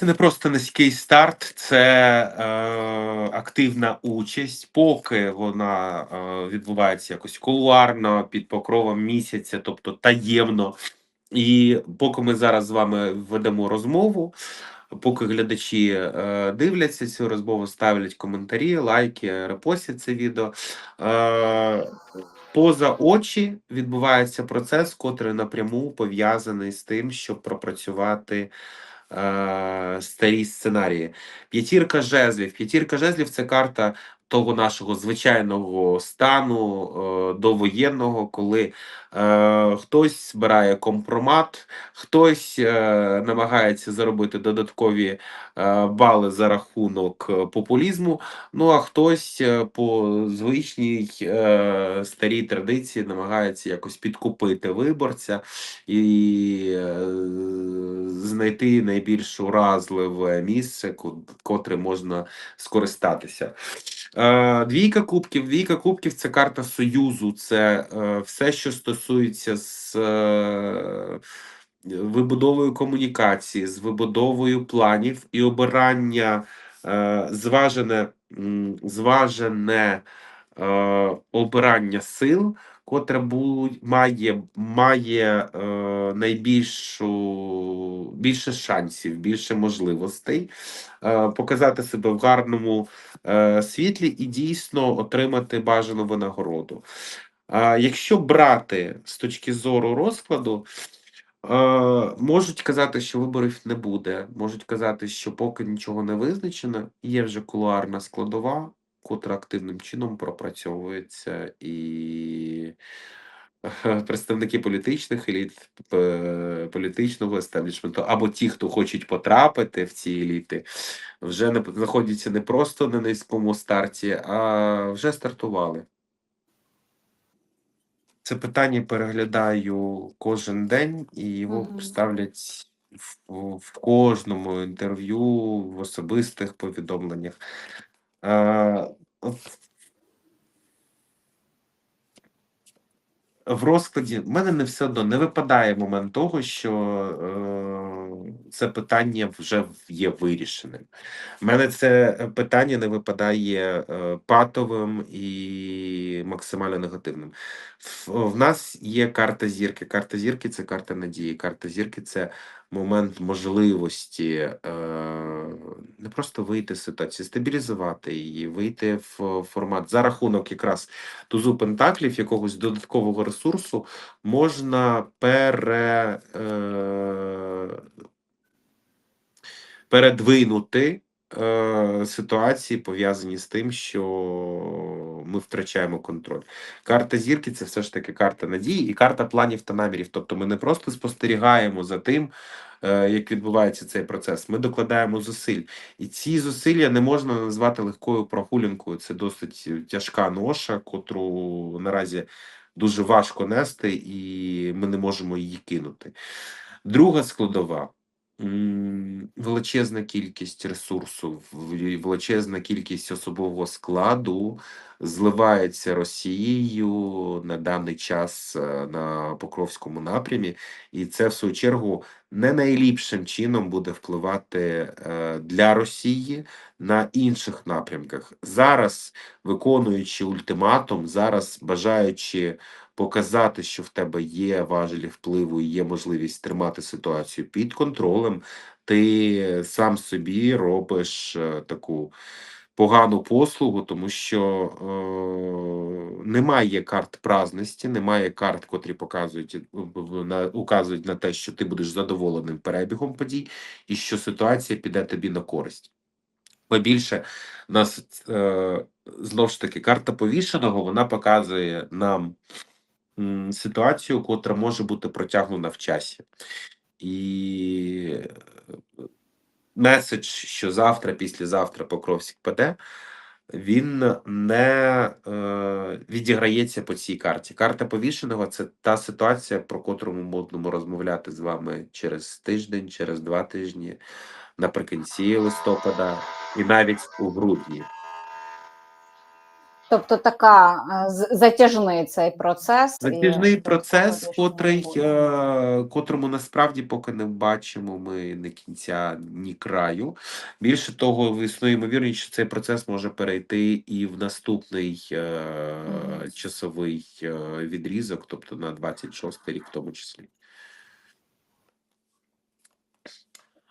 Це не просто низький старт, це е, активна участь, поки вона е, відбувається якось кулуарно, під покровом місяця, тобто таємно. І поки ми зараз з вами ведемо розмову, поки глядачі е, дивляться цю розмову, ставлять коментарі, лайки, репостять це відео. Е, поза очі відбувається процес, котрий напряму пов'язаний з тим, щоб пропрацювати е, старі сценарії. П'ятірка жезлів. П'ятірка жезлів це карта того нашого звичайного стану е, довоєнного, коли е, хтось збирає компромат, хтось е, намагається заробити додаткові бали за рахунок популізму. Ну а хтось по звичній старій традиції намагається якось підкупити виборця і знайти найбільш уразливе місце, ко- котре можна скористатися. Е, Двійка кубків. Двійка кубків це карта союзу, це е, все, що стосується з е, вибудовою комунікації, з вибудовою планів і обирання зважене, зважене обирання сил, котре бу- має, має е, найбільшу більше шансів, більше можливостей е, показати себе в гарному е, світлі і дійсно отримати бажану винагороду. А якщо брати з точки зору розкладу, е, можуть казати, що виборів не буде, можуть казати, що поки нічого не визначено, є вже кулуарна складова, котра активним чином пропрацьовується і. е, Представники політичних еліт, е, політичного естеблішменту, або ті, хто хочуть потрапити в ці еліти, вже не знаходяться не просто на низькому старті, а вже стартували. Це питання переглядаю кожен день, і його Мгм. ставлять в, в кожному інтерв'ю, в особистих повідомленнях. В розкладі в мене не все одно не випадає момент того, що е, це питання вже є вирішеним. У мене це е, питання не випадає е, патовим і максимально негативним. В, нас є карта зірки. Карта зірки це карта надії. Карта зірки це момент можливості е, не просто вийти з ситуації, стабілізувати її, вийти в формат за рахунок якраз тузу пентаклів, якогось додаткового ресурсу можна пере, передвинути е, ситуації, пов'язані з тим, що ми втрачаємо контроль. Карта зірки це все ж таки карта надії і карта планів та намірів. Тобто ми не просто спостерігаємо за тим, е, як відбувається цей процес. Ми докладаємо зусиль. І ці зусилля не можна назвати легкою прогулянкою. Це досить тяжка ноша, котру наразі дуже важко нести, і ми не можемо її кинути. Друга складова. Величезна кількість ресурсу, величезна кількість особового складу зливається Росією на даний час е, на Покровському напрямі, і це в свою чергу не найліпшим чином буде впливати е, для Росії на інших напрямках. Зараз, виконуючи ультиматум, зараз бажаючи показати, що в тебе є важелі впливу і є можливість тримати ситуацію під контролем, ти сам собі робиш е, таку погану послугу, тому що е, немає карт праздності, немає карт, котрі показують е, на указують на те, що ти будеш задоволеним перебігом подій, і що ситуація піде тобі на користь. Побільше нас е, знову ж таки карта повішеного вона показує нам ситуацію, котра може бути протягнена в часі. І е, меседж, що завтра, післязавтра Покровськ паде, він не е, відіграється по цій карті. Карта повішеного це та ситуація, про котру ми будемо розмовляти з вами через тиждень, через два тижні, наприкінці листопада і навіть у грудні. Тобто така е, затяжний цей процес. Затяжний що процес, не котрий, е, котрому насправді поки не бачимо ми ні кінця, ні краю. Більше того, існує ймовірність, що цей процес може перейти і в наступний е, Мгм. часовий е, відрізок, тобто на 26 рік в тому числі.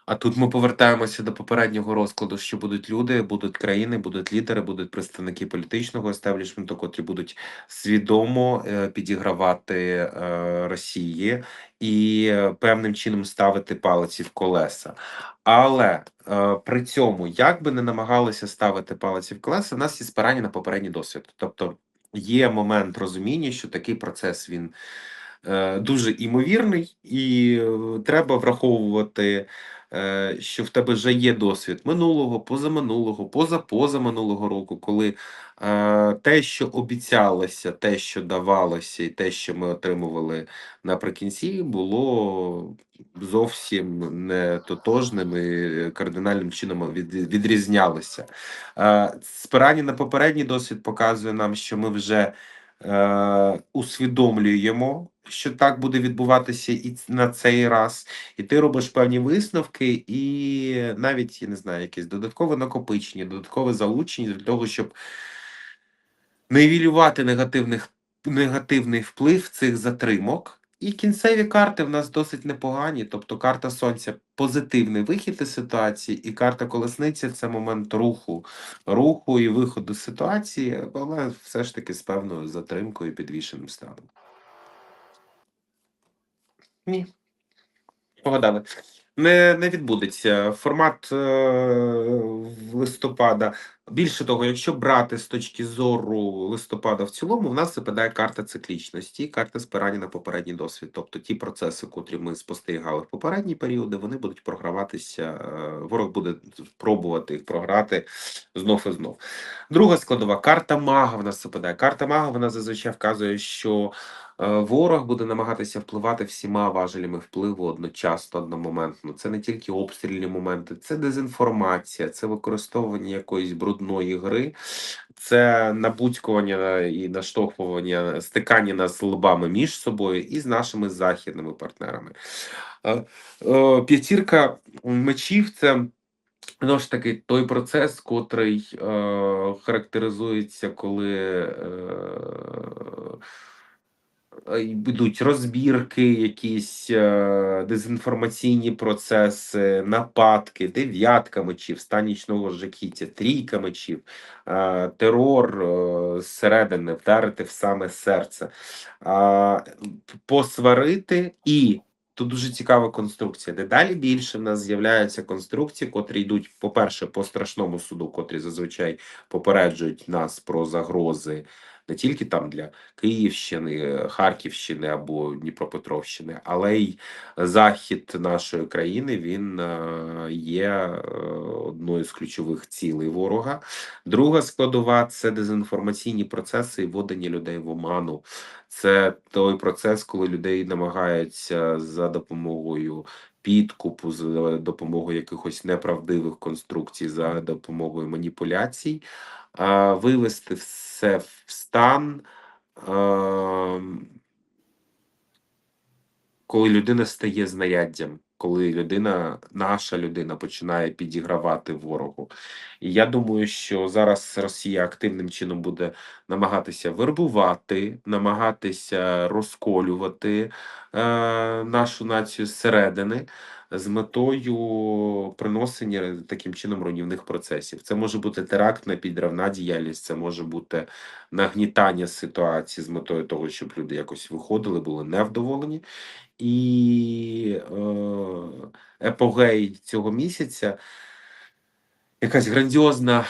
А тут ми повертаємося до попереднього розкладу, що будуть люди, будуть країни, будуть лідери, будуть представники політичного естеблішменту, котрі будуть свідомо е, підігравати е, Росії і е, певним чином ставити палиці в колеса. Але при цьому, як би не намагалися ставити палиці в колеса, в нас є спирання на попередній досвід. Тобто є момент розуміння, що такий процес він дуже імовірний, і треба враховувати, що в тебе вже є досвід минулого, позаминулого, позапозаминулого року, коли е, те, що обіцялося, те, що давалося, і те, що ми отримували наприкінці, було зовсім не тотожним і кардинальним чином від, відрізнялося. Е, спирання на попередній досвід показує нам, що ми вже е, усвідомлюємо, що так буде відбуватися і на цей раз, і ти робиш певні висновки, і навіть я не знаю, якесь додаткове накопичення, додаткове залучення для того, щоб нивілювати негативних негативний вплив цих затримок. І кінцеві карти в нас досить непогані. Тобто карта сонця позитивний вихід із ситуації, і карта колесниці це момент руху, руху і виходу з ситуації, але все ж таки з певною затримкою і підвішеним станом. Ні. Погадали. Не, не відбудеться. Формат е, листопада. Більше того, якщо брати з точки зору листопада в цілому, в нас випадає карта циклічності, карта спирання на попередній досвід. Тобто ті процеси, котрі ми спостерігали в попередні періоди, вони будуть програватися. е, Ворог буде пробувати їх програти знов і знов. Друга складова карта мага в нас випадає. Карта мага вона зазвичай вказує, що ворог буде намагатися впливати всіма важелями впливу одночасно, одномоментно. Це не тільки обстрільні моменти, це дезінформація, це використовування якоїсь брудної гри, це набудькування і наштовхування, стикання нас лбами між собою і з нашими західними партнерами. Е, е, П'ятірка мечів це. Знову ж таки, той процес, котрий е, характеризується, коли е, е, йдуть розбірки, якісь е, дезінформаційні процеси, нападки, дев'ятка мечів, стан нічного жахіття, трійка мечів, терор е, зсередини, вдарити в саме серце, посварити і Тут дуже цікава конструкція. Дедалі більше в нас з'являються конструкції, котрі йдуть, по-перше, по страшному суду, котрі зазвичай попереджують нас про загрози не тільки там для Київщини, Харківщини або Дніпропетровщини, але й захід нашої країни він е, є е, одною з ключових цілей ворога. Друга складова це дезінформаційні процеси і вводення людей в оману. Це той процес, коли людей намагаються за допомогою підкупу, за допомогою якихось неправдивих конструкцій, за допомогою маніпуляцій, а, вивести все в стан, ем, коли людина стає знаряддям, коли людина, наша людина, починає підігравати ворогу. І я думаю, що зараз Росія активним чином буде намагатися вербувати, намагатися розколювати е, нашу націю зсередини з метою приносення таким чином руйнівних процесів. Це може бути терактна підривна діяльність, це може бути нагнітання ситуації з метою того, щоб люди якось виходили, були невдоволені. І е, епогей цього місяця якась грандіозна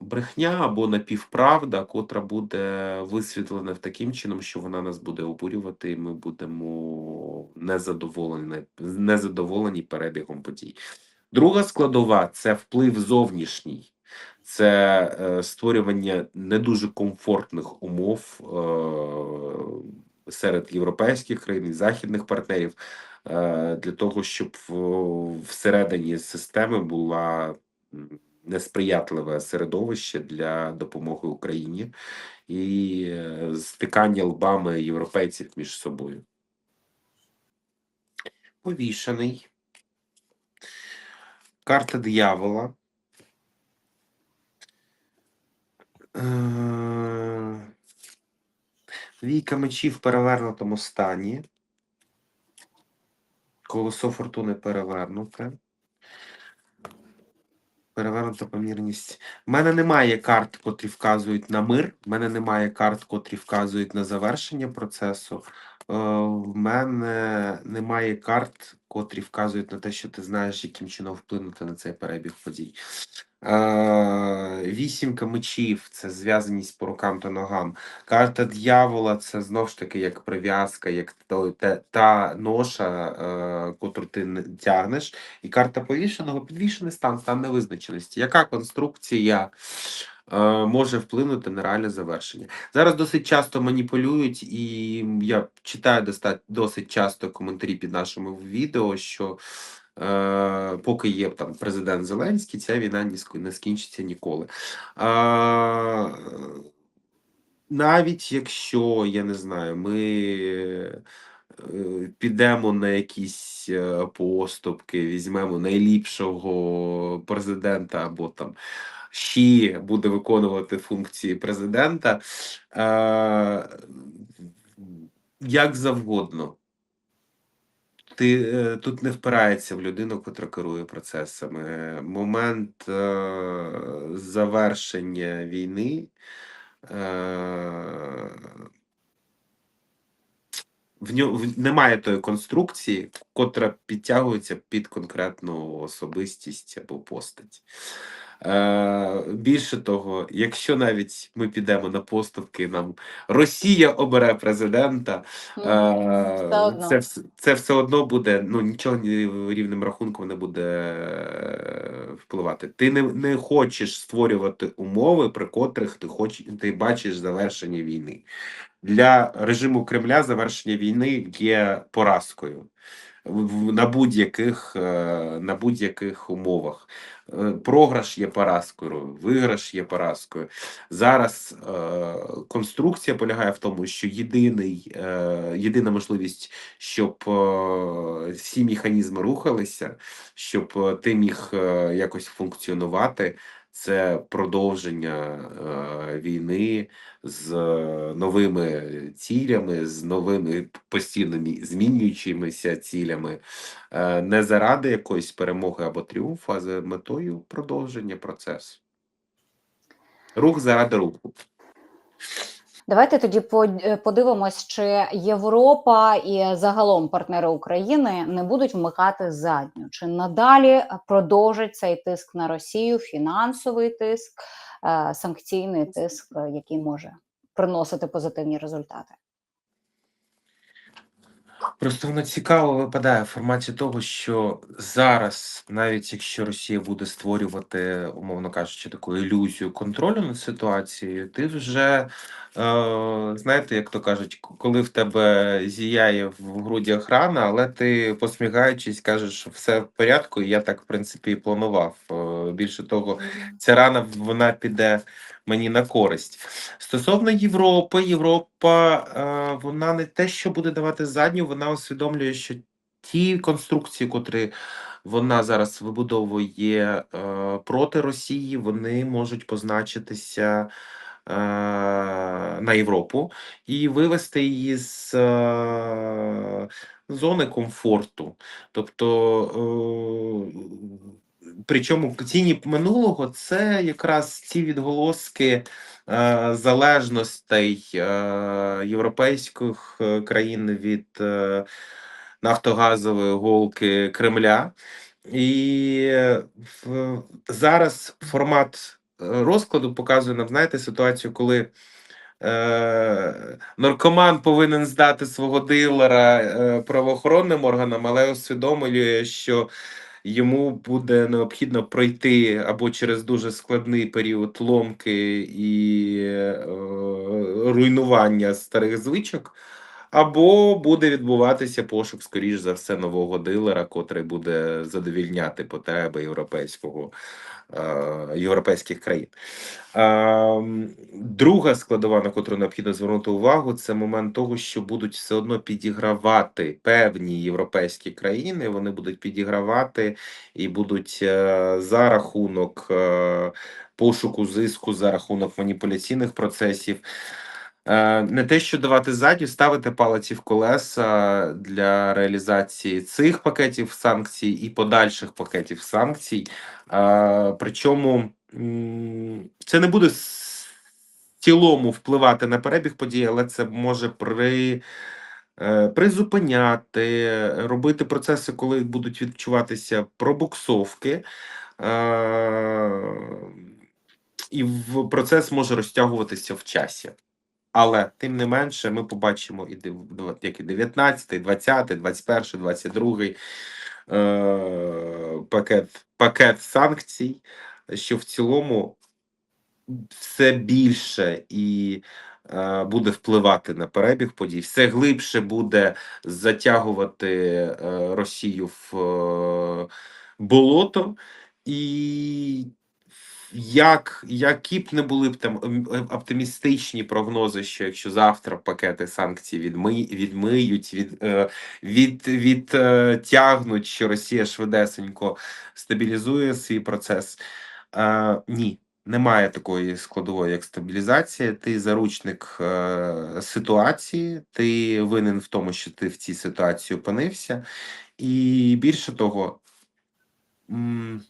брехня або напівправда, котра буде висвітлена таким чином, що вона нас буде обурювати, і ми будемо незадоволені, незадоволені перебігом подій. Друга складова це вплив зовнішній. Це е, створювання не дуже комфортних умов е, серед європейських країн і західних партнерів е, для того, щоб всередині системи була несприятливе середовище для допомоги Україні і е, стикання лбами європейців між собою. Повішений. Карта диявола. Війка мечів в перевернутому стані. Колесо фортуни перевернуте. Перевернута помірність. У мене немає карт, котрі вказують на мир. У мене немає карт, котрі вказують на завершення процесу. Е, В мене немає карт, котрі вказують на те, що ти знаєш, яким чином вплинути на цей перебіг подій. Е, Вісімка мечів це зв'язаність по рукам та ногам. Карта дьявола це знов ж таки як прив'язка, як те, та ноша, е, котру ти тягнеш. І карта повішеного підвішений стан, стан невизначеності. Яка конструкція е, може вплинути на реальне завершення? Зараз досить часто маніпулюють, і я читаю досить часто коментарі під нашими відео, що е, поки є там президент Зеленський, ця війна не скінчиться ніколи. Навіть якщо я не знаю, ми е, підемо на якісь е, поступки, візьмемо найліпшого президента або там ще буде виконувати функції президента, як завгодно. Ти е, тут не впирається в людину, котра керує процесами. Момент е, завершення війни. Е, в ньому немає тої конструкції, котра підтягується під конкретну особистість або постать. Е, більше того, якщо навіть ми підемо на поступки, нам Росія обере президента, Мгм. е, Все це, це все одно буде, ну нічого рівним рахунком не буде е, впливати. Ти не, не хочеш створювати умови, при котрих ти хоч, ти бачиш завершення війни. Для режиму Кремля завершення війни є поразкою на будь-яких е, на будь-яких умовах. Е, Програш є поразкою, виграш є поразкою. Зараз е, конструкція полягає в тому, що єдиний, єдина можливість, щоб всі механізми рухалися, щоб ти міг якось функціонувати. Це продовження е, війни з е, новими цілями, з новими постійно змінюючимися цілями, е, не заради якоїсь перемоги або тріумфу, а за метою продовження процесу. Рух заради руху. Давайте тоді е, подивимось, чи Європа і загалом партнери України не будуть вмикати задню, чи надалі продовжить цей тиск на Росію, фінансовий тиск, е, санкційний тиск, е, який може приносити позитивні результати. Просто воно цікаво випадає в форматі того, що зараз, навіть якщо Росія буде створювати, умовно кажучи, таку ілюзію контролю над ситуацією, ти вже е, знаєте, як то кажуть, коли в тебе зіяє в грудях рана, але ти посміхаючись, кажеш, що все в порядку, і я так в принципі і планував. Е, більше того, ця рана вона піде мені на користь. Стосовно Європи, Європа е, вона не те, що буде давати задню, вона усвідомлює, що ті конструкції, котрі вона зараз вибудовує е, проти Росії, вони можуть позначитися е, на Європу і вивести її з зони комфорту. Тобто, причому тіні минулого це якраз ці відголоски е, залежностей е, європейських е, країн від е, нафтогазової голки Кремля. І е, в, зараз формат е, розкладу показує нам, знаєте, ситуацію, коли е, наркоман повинен здати свого дилера е, правоохоронним органам, але усвідомлює, що йому буде необхідно пройти або через дуже складний період ломки і е, руйнування старих звичок, або буде відбуватися пошук, скоріш за все, нового дилера, котрий буде задовільняти потреби європейського е, європейських країн. Е, Друга складова, на котру необхідно звернути увагу, це момент того, що будуть все одно підігравати певні європейські країни. Вони будуть підігравати і будуть е, за рахунок пошуку зиску, за рахунок маніпуляційних процесів. Е, Не те, що давати ззаді, ставити палиці в колеса для реалізації цих пакетів санкцій і подальших пакетів санкцій. Е, Причому це не буде в цілому впливати на перебіг подій, але це може при. е, Призупиняти, робити процеси, коли будуть відчуватися пробуксовки, і процес може розтягуватися в часі. Але тим не менше, ми побачимо і як і 19, 20, 21, 22 е, пакет, пакет санкцій, що в цілому все більше і е, буде впливати на перебіг подій, все глибше буде затягувати е, Росію в е, болото, і як, які б не були б там ем, е, оптимістичні прогнози, що якщо завтра пакети санкцій відми, відмиють, від, е, від, відтягнуть, що Росія швидесенько стабілізує свій процес. Е, ні, немає такої складової, як стабілізація. Ти заручник е, ситуації, ти винен в тому, що ти в цій ситуації опинився, і більше того, м,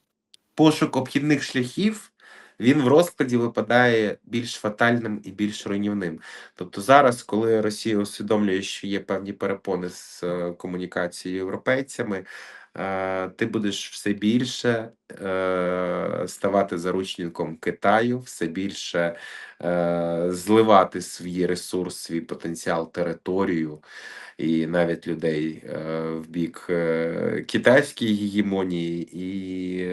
пошук обхідних шляхів. Він в розкладі випадає більш фатальним і більш руйнівним. Тобто зараз, коли Росія усвідомлює, що є певні перепони з е, комунікацією європейцями, е, ти будеш все більше е, ставати заручником Китаю, все більше зливати свій ресурс, свій потенціал, територію і навіть людей в бік китайської гегемонії і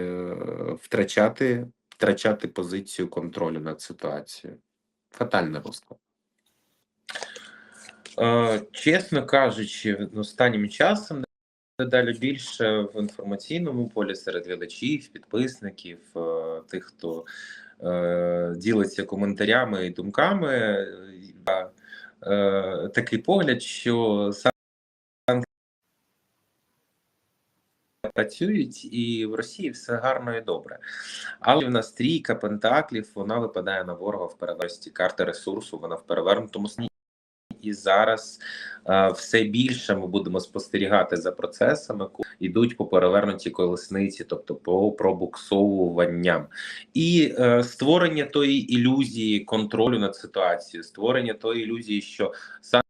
втрачати, втрачати позицію контролю над ситуацією. Фатальний розклад. Е, Чесно кажучи, останнім часом дедалі більше в інформаційному полі серед глядачів, підписників, е, тих, хто е, ділиться коментарями і думками. е, такий погляд, що санкції працюють, і в Росії все гарно і добре. Але в нас трійка пентаклів, вона випадає на ворога в переверсті. Карта ресурсу, вона в перевернутому стані. І зараз е, все більше ми будемо спостерігати за процесами, які йдуть по перевернутій колесниці, тобто по пробуксовуванням, і е, створення тої ілюзії контролю над ситуацією, створення тої ілюзії, що санкції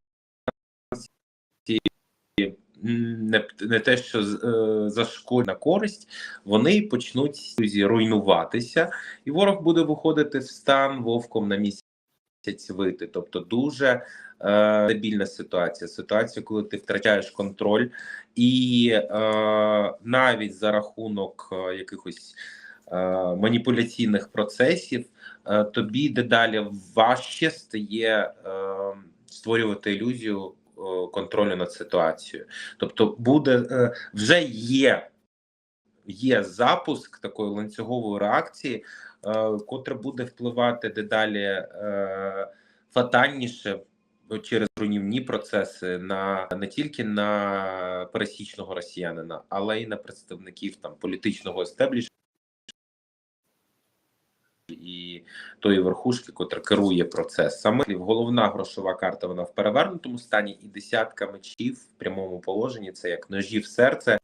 не, не те, що е, зашкодять на користь, вони почнуть руйнуватися, і ворог буде виходити в стан вовком на місяць вити. Тобто дуже е, стабільна ситуація. Ситуація, коли ти втрачаєш контроль, і е, навіть за рахунок е, якихось е, маніпуляційних процесів, е, тобі дедалі важче стає е, створювати ілюзію контролю над ситуацією. Тобто, буде е, вже є. Є запуск такої ланцюгової реакції, е, котра буде впливати дедалі е, фатальніше через руйнівні процеси на не тільки на пересічного росіянина, але й на представників там політичного естеблішменту і тої верхушки, котра керує процес. Саме головна грошова карта вона в перевернутому стані, і десятка мечів в прямому положенні це як ножі в серце.